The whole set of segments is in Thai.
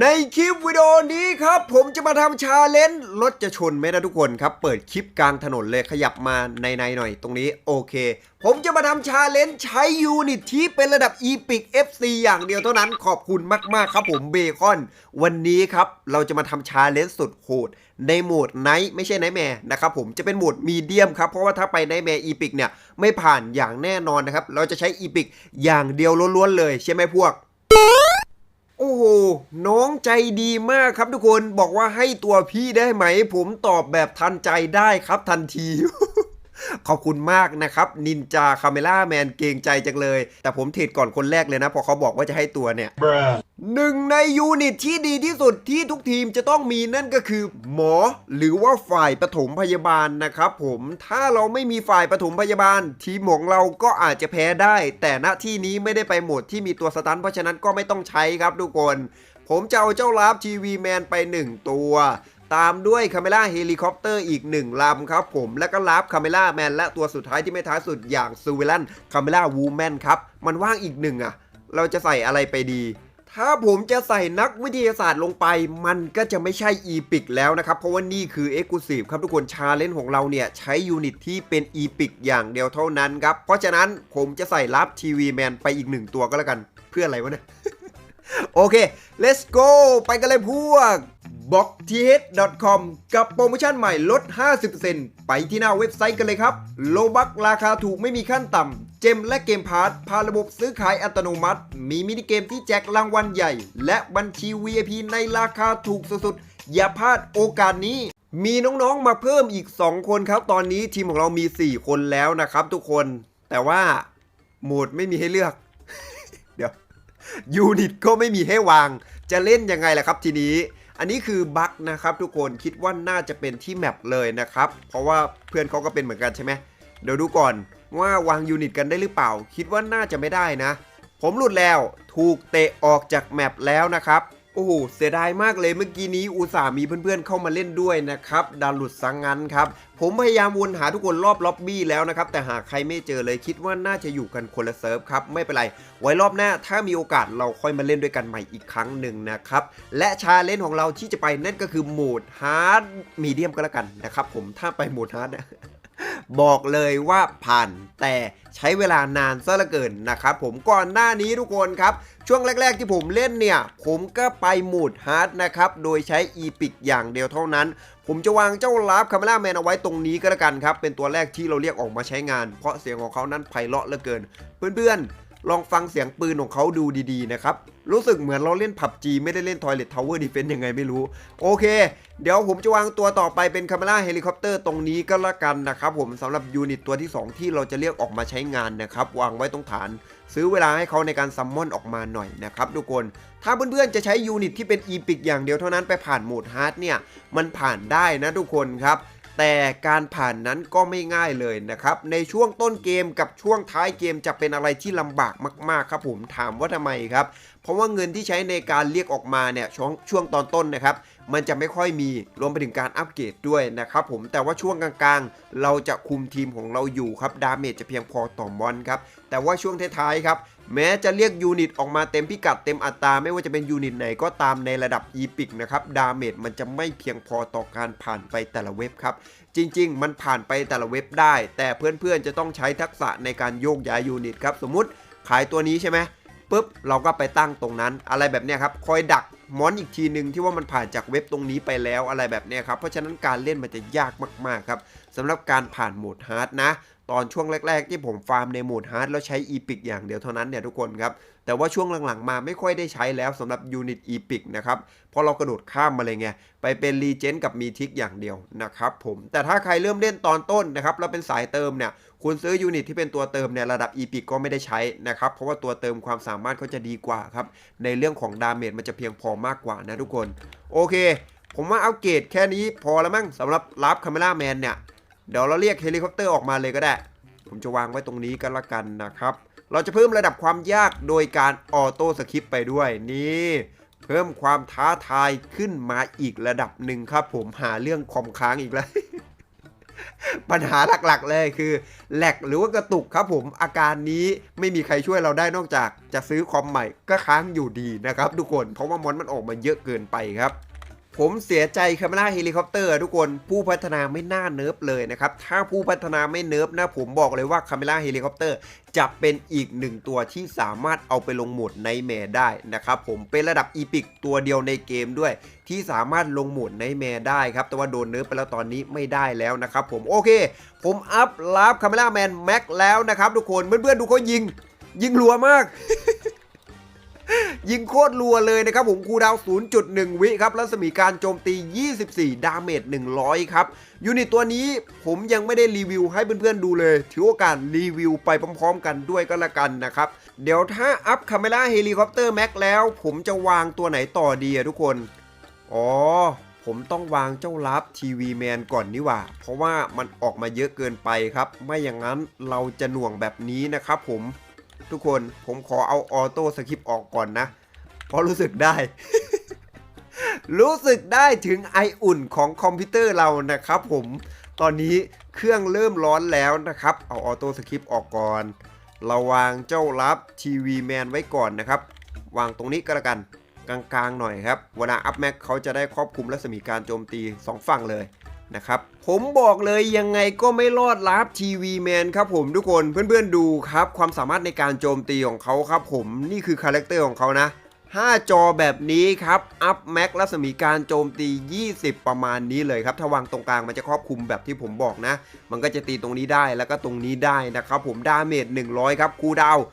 ในคลิปวิดีโอนี้ครับ ผมจะมาทำชาเลนจ์รถจะชนไหมนะทุกคนครับ เปิดคลิปกลางถนนเลยขยับมาในในๆหน่อยตรงนี้โอเค ผมจะมาทำชาเลนจ์ใช้ยูนิตที่เป็นระดับ Epic FC อย่างเดียวเท่านั้นขอบคุณมากๆครับผมเบคอน วันนี้ครับ เราจะมาทำชาเลนจ์สุดโหดในโหมดไนท์ไม่ใช่ไนท์แมร์นะครับผมจะเป็นโหมดมีเดียมครับ เพราะว่าถ้าไปไนท์แมร์อีพิกเนี่ย ไม่ผ่านอย่างแน่นอนนะครับ เราจะใช้อีพิกอย่างเดียวล้วนๆเลยใช่ไหมพวก อ้โห น้องใจดีมากครับทุกคนบอกว่าให้ตัวพี่ได้ไหม ผมตอบแบบทันใจได้ครับทันที ขอบคุณมากนะครับ นินจาคาเมล่าแมนเกรงใจจังเลย แต่ผมเทรดก่อนคนแรกเลยนะ พอเขาบอกว่าจะให้ตัวเนี่ย Bruh. หนึ่งในยูนิตที่ดีที่สุดที่ทุกทีมจะต้องมีนั่นก็คือ หมอหรือว่าฝ่ายปฐมพยาบาลนะครับผมถ้าเราไม่มีฝ่ายปฐมพยาบาล ทีมของเราก็อาจจะแพ้ได้ แต่ณที่นี้ไม่ได้ไปโหมดที่มีตัวสตันเพราะฉะนั้นก็ไม่ต้องใช้ครับทุกคน ผมจะเอาเจ้าลาฟทีวีแมนไป 1 ตัว ตามด้วยคาเมล่าเฮลิคอปเตอร์อีก 1 ลำครับผมแล้วก็ลาฟคาเมล่าแมนและตัวสุดท้ายที่ไม่ท้ายสุดอย่างซูเวลันคาเมล่าวูแมนครับ มันว่างอีกหนึ่งอะเราจะใส่อะไรไปดี ถ้าผมจะใส่นักวิทยาศาสตร์ลงไป มันก็จะไม่ใช่อีพิกแล้วนะครับ เพราะว่านี่คือ e x c l u s i v e ครับทุกคนชาเลนจ์ของเราเนี่ย ใช้ยูนิตที่เป็นอีพิกอย่างเดียวเท่านั้นครับ เพราะฉะนั้นผมจะใส่รับทีวีแมนไปอีกหนึ่งตัวก็แล้วกัน เพื่ออะไรวะเนี่ยโอเค let's go ไปกันเลยพวก b o x t h c o m กับโปรโมชั่นใหม่ลด 50%ไปที่หน้าเว็บไซต์กันเลยครับ โลบักราคาถูกไม่มีขั้นต่ำ เจมและเกมพาร์ทผ่านระบบซื้อขายอัตโนมัติ มีมินิเกมที่แจกรางวัลใหญ่ และบัญชี VIP ในราคาถูกสุดๆ อย่าพลาดโอกาสนี้มีน้องๆ มาเพิ่มอีก 2 คนครับ ตอนนี้ทีมของเรามี 4 คนแล้วนะครับทุกคน แต่ว่าโหมดไม่มีให้เลือก เดี๋ยวยูนิตก็ไม่มีให้วาง จะเล่นยังไงล่ะครับทีนี้ อันนี้คือบั๊กนะครับทุกคนคิดว่าน่าจะเป็นที่แมปเลยนะครับ เพราะว่าเพื่อนเขาก็เป็นเหมือนกันใช่ไหมเดี๋ยวดูก่อนว่าวางยูนิตกันได้หรือเปล่า คิดว่าน่าจะไม่ได้นะ ผมหลุดแล้วถูกเตะออกจากแมปแล้วนะครับ โอ้โหเสียดายมากเลยเมื่อกี้นี้อุตส่าห์มีเพื่อนๆเข้ามาเล่นด้วยนะครับดาหลุดสังงั้นครับ ผมพยายามวนหาทุกคนรอบล็อบบี้แล้วนะครับ แต่หาใครไม่เจอเลยคิดว่าน่าจะอยู่กันคนละเซิร์ฟครับ ไม่เป็นไร ไว้รอบหน้าถ้ามีโอกาสเราค่อยมาเล่นด้วยกันใหม่อีกครั้งหนึ่งนะครับ และชาเลนจ์ของเราที่จะไปนั่นก็คือโหมดฮาร์ดมีเดียมก็แล้วกันนะครับผมถ้าไปโหมดฮาร์ดนะ บอกเลยว่าผ่านแต่ใช้เวลานานซะเหลือเกินนะครับผมก่อนหน้านี้ทุกคนครับ ช่วงแรก ๆที่ผมเล่นเนี่ย ผมก็ไปหมดฮาร์ดนะครับ โดยใช้อีพิกอย่างเดียวเท่านั้น ผมจะวางเจ้าลาฟคาเมล่าแมนเอาไว้ตรงนี้ก็แล้วกันครับ เป็นตัวแรกที่เราเรียกออกมาใช้งาน เพราะเสียงของเขานั้นไพเราะเหลือเกิน เพื่อนๆ ลองฟังเสียงปืนของเขาดูดีๆนะครับ รู้สึกเหมือนเราเล่นผับจีไม่ได้เล่น Toilet Tower Defense ยังไงไม่รู้ โอเค เดี๋ยวผมจะวางตัวต่อไปเป็นคาเมล่าเฮลิคอปเตอร์ตรงนี้ก็แล้วกันนะครับผมสำหรับยูนิตตัวที่ 2 ที่เราจะเรียกออกมาใช้งานนะครับวางไว้ตรงฐาน ซื้อเวลาให้เขาในการซัมมอนออกมาหน่อยนะครับทุกคน ถ้าเพื่อนๆจะใช้ยูนิตที่เป็นอีพิกอย่างเดียวเท่านั้นไปผ่านโหมดฮาร์ดเนี่ยมันผ่านได้นะทุกคนครับ แต่การผ่านนั้นก็ไม่ง่ายเลยนะครับ ในช่วงต้นเกมกับช่วงท้ายเกมจะเป็นอะไรที่ลำบากมาก ๆ ครับผมถามว่าทำไมครับ เพราะว่าเงินที่ใช้ในการเรียกออกมาเนี่ยช่วงช่วงตอนต้นนะครับ มันจะไม่ค่อยมีรวมไปถึงการอัปเกรดด้วยนะครับผมแต่ว่าช่วงกลางๆ เราจะคุมทีมของเราอยู่ครับดาเมจจะเพียงพอต่อบอลครับแต่ว่าช่วงท้ายๆครับแม้จะเรียกยูนิตออกมาเต็มพิกัดเต็มอัตราไม่ว่าจะเป็นยูนิตไหนก็ตามในระดับอีพิกนะครับดาเมจมันจะไม่เพียงพอต่อการผ่านไปแต่ละเว็บครับจริง ๆ มันผ่านไปแต่ละเว็บได้ แต่เพื่อนๆจะต้องใช้ทักษะในการโยกย้ายยูนิตครับสมมุติขายตัวนี้ใช่ไหม ปุ๊บเราก็ไปตั้งตรงนั้น อะไรแบบนี้ครับคอยดักมอนอีกทีหนึ่งที่ว่ามันผ่านจากเว็บตรงนี้ไปแล้วอะไรแบบนี้ครับ เพราะฉะนั้นการเล่นมันจะยากมากๆครับสำหรับการผ่านโหมดฮาร์ดนะ ตอนช่วงแรก ๆ ที่ผมฟาร์มในโหมดฮาร์ดแล้วใช้อีพิกอย่างเดียวเท่านั้นเนี่ยทุกคนครับ แต่ว่าช่วงหลังๆ มาไม่ค่อยได้ใช้แล้วสำหรับยูนิตอีพิกนะครับเพราะเรากระโดดข้ามมาเลยไงไปเป็นรีเจนกับมีทิกอย่างเดียวนะครับผมแต่ถ้าใครเริ่มเล่นตอนต้นนะครับแล้วเป็นสายเติมเนี่ยคุณซื้อยูนิตที่เป็นตัวเติมเนี่ยระดับ e p i c ก็ไม่ได้ใช้นะครับเพราะว่าตัวเติมความสามารถเขาจะดีกว่าครับในเรื่องของดาเมจมันจะเพียงพอมากกว่านะทุกคน โอเค ผมว่าเอาเกรดแค่นี้พอแล้วมั้งสำหรับรับคาเมล่าแมนเนี่ย เดี๋ยวเราเรียกเฮลิคอปเตอร์ออกมาเลยก็ได้ ผมจะวางไว้ตรงนี้ก็แล้วกันนะครับ เราจะเพิ่มระดับความยากโดยการออโต้สคริปไปด้วยนี่เพิ่มความท้าทายขึ้นมาอีกระดับหนึ่งครับ ผมหาเรื่องคอมค้างอีกแล้ว ปัญหาหลักๆเลยคือแหลกหรือว่ากระตุกครับผมอาการนี้ไม่มีใครช่วยเราได้นอกจากจะซื้อคอมใหม่ก็ค้างอยู่ดีนะครับทุกคนเพราะว่ามอนมันออกมาเยอะเกินไปครับ ผมเสียใจคาเมล่าเฮลิคอปเตอร์ทุกคนผู้พัฒนาไม่น่าเนิร์ฟเลยนะครับ ถ้าผู้พัฒนาไม่เนิร์ฟนะผมบอกเลยว่าคาเมล่าเฮลิคอปเตอร์จะเป็นอีกหนึ่งตัวที่สามารถเอาไปลงโหมดในแมร์ได้นะครับผมเป็นระดับอีพิกตัวเดียวในเกมด้วย ที่สามารถลงโหมดในแมร์ได้ครับ แต่ว่าโดนเนิร์ฟไปแล้วตอนนี้ไม่ได้แล้วนะครับผมโอเค ผมอัพลาฟคาเมล่าแมนแม็กแล้วนะครับทุกคนเพื่อนๆดูเขายิง ยิงรัวมาก ยิงโคตรรัวเลยนะครับผมคูดาวน์0.1 วิครับรัศมีการโจมตี 24 ดาเมจ 100 ครับ ยูนิตตัวนี้ผมยังไม่ได้รีวิวให้เพื่อนๆดูเลย ถือโอกาสรีวิวไปพร้อมๆ กันด้วยก็แล้วกันนะครับ เดี๋ยวถ้าอัพคาเมล่าเฮลิคอปเตอร์แม็กแล้ว ผมจะวางตัวไหนต่อดีอะทุกคน อ๋อผมต้องวางเจ้าลับทีวีแมนก่อนนี่ว่า เพราะว่ามันออกมาเยอะเกินไปครับ ไม่อย่างนั้นเราจะหน่วงแบบนี้นะครับผม ทุกคนผมขอเอาออโต้สคริปต์ออกก่อนนะ เพราะรู้สึกได้ รู้สึกได้ถึงไออุ่นของคอมพิวเตอร์เรานะครับผมตอนนี้เครื่องเริ่มร้อนแล้วนะครับ เอาออโต้สคริปต์ออกก่อนเราวางเจ้ารับทีวีแมนไว้ก่อนนะครับ วางตรงนี้ก็แล้วกันกลางๆหน่อยครับเวลาอัพแม็กเขาจะได้ครอบคลุมรัศมีการโจมตี 2 ฝั่งเลย นะครับผมบอกเลยยังไงก็ไม่รอดลับทีวีแมนครับผมทุกคนเพื่อนๆดูครับความสามารถในการโจมตีของเขาครับผมนี่คือคาแรคเตอร์ของเขานะ5 จอแบบนี้ครับ อัพแม็กรัศมีการโจมตี 20 ประมาณนี้เลยครับถ้าวางตรงกลางมันจะครอบคลุมแบบที่ผมบอกนะ มันก็จะตีตรงนี้ได้แล้วก็ตรงนี้ได้นะครับผมดาเมจ100 ครับ คูดาวน์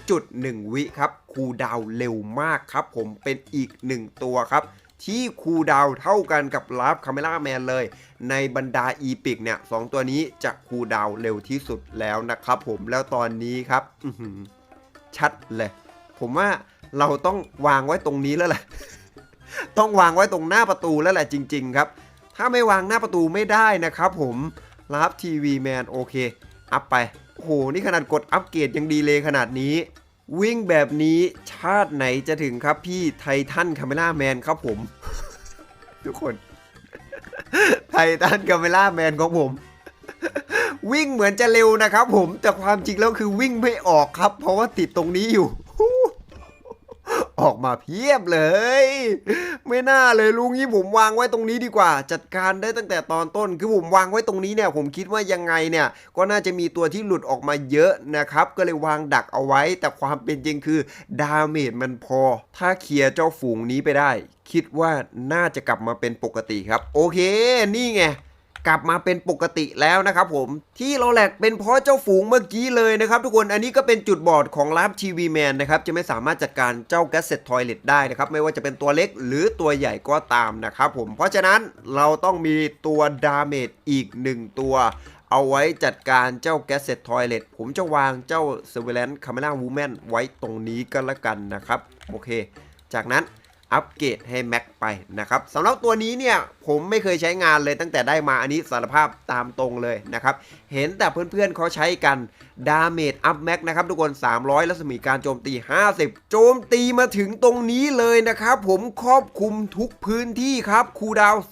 0.1 วิครับ คูดาวเร็วมากครับผมเป็นอีก 1 ตัวครับ ที่คูดาวเท่ากันกับลาฟคาเมล่าแมนเลย ในบรรดาอีพิกเนี่ยสองตัวนี้จะคูดาวเร็วที่สุดแล้วนะครับผมแล้วตอนนี้ครับชัดเลย ผมว่าเราต้องวางไว้ตรงนี้แล้วแหละ ต้องวางไว้ตรงหน้าประตูแล้วแหละจริง ๆ ครับ ถ้าไม่วางหน้าประตูไม่ได้นะครับผมรับทีวีแมนโอเค อัพไปโอ้โหนี่ขนาดกดอัปเกรดยังดีเลยขนาดนี้ วิ่งแบบนี้ชาติไหนจะถึงครับพี่ไททันคาเมล่าแมนครับผม ทุกคน ไททันคาเมล่าแมนของผม วิ่งเหมือนจะเร็วนะครับผมแต่ความจริงแล้วคือวิ่งไม่ออกครับ เพราะว่าติดตรงนี้อยู่ ออกมาเพียบเลย ไม่น่าเลยลุงนี้ผมวางไว้ตรงนี้ดีกว่า จัดการได้ตั้งแต่ตอนต้น คือผมวางไว้ตรงนี้เนี่ย ผมคิดว่ายังไงเนี่ย ก็น่าจะมีตัวที่หลุดออกมาเยอะนะครับ ก็เลยวางดักเอาไว้ แต่ความเป็นจริงคือดาเมจมันพอ ถ้าเคลียร์เจ้าฝูงนี้ไปได้ คิดว่าน่าจะกลับมาเป็นปกติครับ โอเค นี่ไง กลับมาเป็นปกติแล้วนะครับผมที่เราแหลกเป็นเพราะเจ้าฝูงเมื่อกี้เลยนะครับทุกคนอันนี้ก็เป็นจุดบอดของลับทีวีแมนนะครับจะไม่สามารถจัดการเจ้าแกสเซ็ตทอยเลตได้นะครับไม่ว่าจะเป็นตัวเล็กหรือตัวใหญ่ก็ตามนะครับผมเพราะฉะนั้นเราต้องมีตัวดาเมจอีกหนึ่งตัวเอาไว้จัดการเจ้าแกสเซ็ตทอยเลตผมจะวางเจ้าเซเว a นคาเมล่าวูแมนไว้ตรงนี้ก็แล้วกันนะครับ โอเค จากนั้น อัปเกรดให้แม็กไปนะครับสำหรับตัวนี้เนี่ยผมไม่เคยใช้งานเลยตั้งแต่ได้มาอันนี้สารภาพตามตรงเลยนะครับ เห็นแต่เพื่อนๆเขาใช้กันดาเมจอัพแม็กนะครับทุกคน 300 รัศมีการโจมตี 50 โจมตีมาถึงตรงนี้เลยนะครับ ผมครอบคลุมทุกพื้นที่ครับคูดาวน์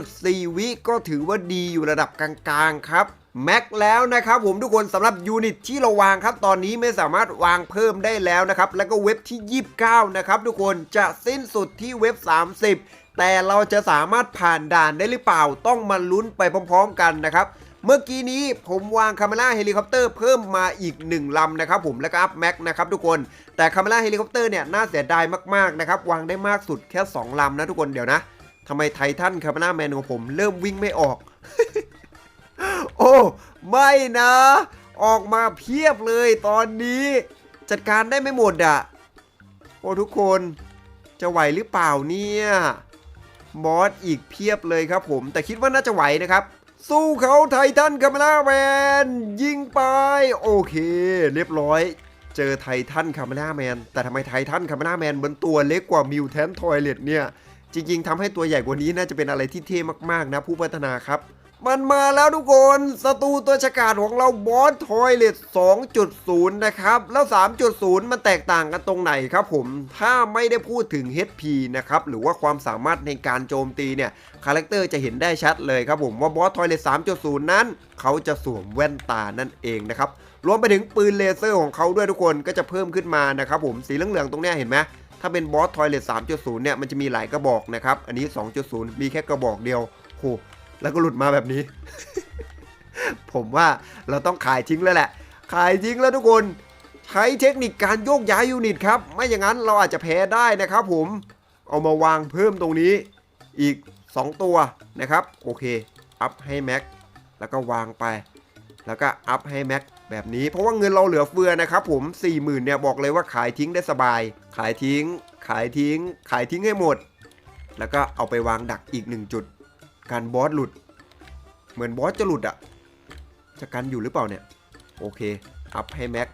0.4 วิก็ถือว่าดีอยู่ระดับกลางๆครับ แม็กแล้วนะครับผมทุกคนสำหรับยูนิตที่เราวางครับ ตอนนี้ไม่สามารถวางเพิ่มได้แล้วนะครับ แล้วก็เว็บที่ 29 นะครับทุกคนจะสิ้นสุดที่เว็บ 30 แต่เราจะสามารถผ่านด่านได้หรือเปล่าต้องมาลุ้นไปพร้อม ๆ กันนะครับ เมื่อกี้นี้ผมวางคาเมล่าเฮลิคอปเตอร์เพิ่มมาอีก 1 ลำนะครับผมแล้วก็อัพแม็กนะครับทุกคนแต่คาเมล่าเฮลิคอปเตอร์เนี่ยน่าเสียดายมากๆนะครับวางได้มากสุดแค่ 2 ลำนะทุกคนเดี๋ยวนะทำไมไททันคาเมล่าแมนของผมเริ่มวิ่งไม่ออก โอ้ ไม่นะ ออกมาเพียบเลยตอนนี้ จัดการได้ไม่หมดอะโอ้ทุกคนจะไหวหรือเปล่าเนี่ยบอสอีกเพียบเลยครับผม แต่คิดว่าน่าจะไหวนะครับ สู้เขาไททันคาเมล่าแมนยิงไป โอเค เรียบร้อย เจอไททันคาเมล่าแมนแต่ทำไมไททันคาเมล่าแมนบนตัวเล็กกว่ามิวแทนทอยเลตเนี่ยจริงๆทำให้ตัวใหญ่กว่านี้น่าจะเป็นอะไรที่เท่มากๆนะผู้พัฒนาครับ มันมาแล้วทุกคนศัตรูตัวฉกาจของเราบอสทอยเลต2.0 นะครับ แล้ว 3.0 มันแตกต่างกันตรงไหนครับผม ถ้าไม่ได้พูดถึง HP นะครับ หรือว่าความสามารถในการโจมตีเนี่ย คาแรคเตอร์จะเห็นได้ชัดเลยครับผมว่าบอสทอยเลต3.0 นั้น เขาจะสวมแว่นตานั่นเองนะครับ รวมไปถึงปืนเลเซอร์ของเขาด้วยทุกคนก็จะเพิ่มขึ้นมานะครับผมสีเหลืองๆตรงนี้เห็นไหมถ้าเป็นบอสทอยเลต3.0 เนี่ยมันจะมีหลายกระบอกนะครับอันนี้ 2.0 มีแค่กระบอกเดียวโห แล้วก็หลุดมาแบบนี้ ผมว่าเราต้องขายทิ้งแล้วแหละ ขายทิ้งแล้วทุกคนใช้เทคนิคการโยกย้ายยูนิตครับ ไม่อย่างนั้นเราอาจจะแพ้ได้นะครับผม เอามาวางเพิ่มตรงนี้อีก 2 ตัวนะครับ โอเค อัพให้แม็ก แล้วก็วางไป แล้วก็อัพให้แม็กแบบนี้ เพราะว่าเงินเราเหลือเฟือนะครับผม 40,000เนี่ยบอกเลยว่าขายทิ้งได้สบาย ขายทิ้ง ขายทิ้ง ขายทิ้งให้หมด แล้วก็เอาไปวางดักอีกหนึ่งจุด การบอสหลุด เหมือนบอสจะหลุดอะจะกันอยู่หรือเปล่าเนี่ย โอเค อัพให้แม็ก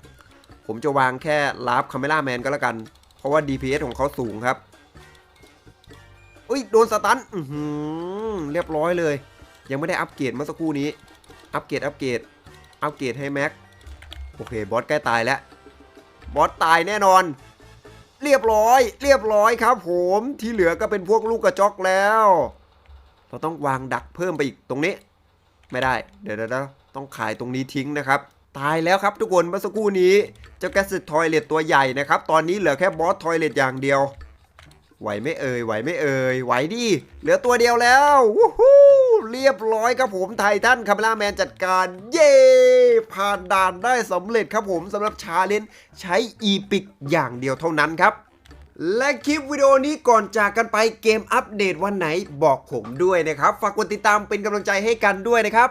ผมจะวางแค่ลาฟคาเมล่าแมนก็แล้วกัน เพราะว่า DPS ของเขาสูงครับ อุ้ย โดนสตันอือเรียบร้อยเลย ยังไม่ได้อัปเกรดเมื่อสักครู่นี้ อัปเกรด อัปเกรด อัปเกรดให้แม็ก โอเค บอสใกล้ตายแล้ว บอสตายแน่นอน เรียบร้อย เรียบร้อยครับผม ที่เหลือก็เป็นพวกลูกกระจอกแล้ว เราต้องวางดักเพิ่มไปอีกตรงนี้ ไม่ได้ เดี๋ยวเดี๋ยวต้องขายตรงนี้ทิ้งนะครับ ตายแล้วครับทุกคนเมื่อสักครู่นี้ เจ้าแกสทอยเลตตัวใหญ่นะครับ ตอนนี้เหลือแค่บอสทอยเลตอย่างเดียว ไหวไม่เอ่ย ไหวไม่เอ่ย ไหวดิ เหลือตัวเดียวแล้ววู้ฮู้เรียบร้อยครับผมไททันคาเมล่าแมนจัดการ เย้ผ่านด่านได้สำเร็จครับผมสำหรับชาเลนจ์ใช้อีพิกอย่างเดียวเท่านั้นครับ และคลิปวิดีโอนี้ก่อนจากกันไปเกมอัปเดตวันไหนบอกผมด้วยนะครับ ฝากกดติดตามเป็นกำลังใจให้กันด้วยนะครับ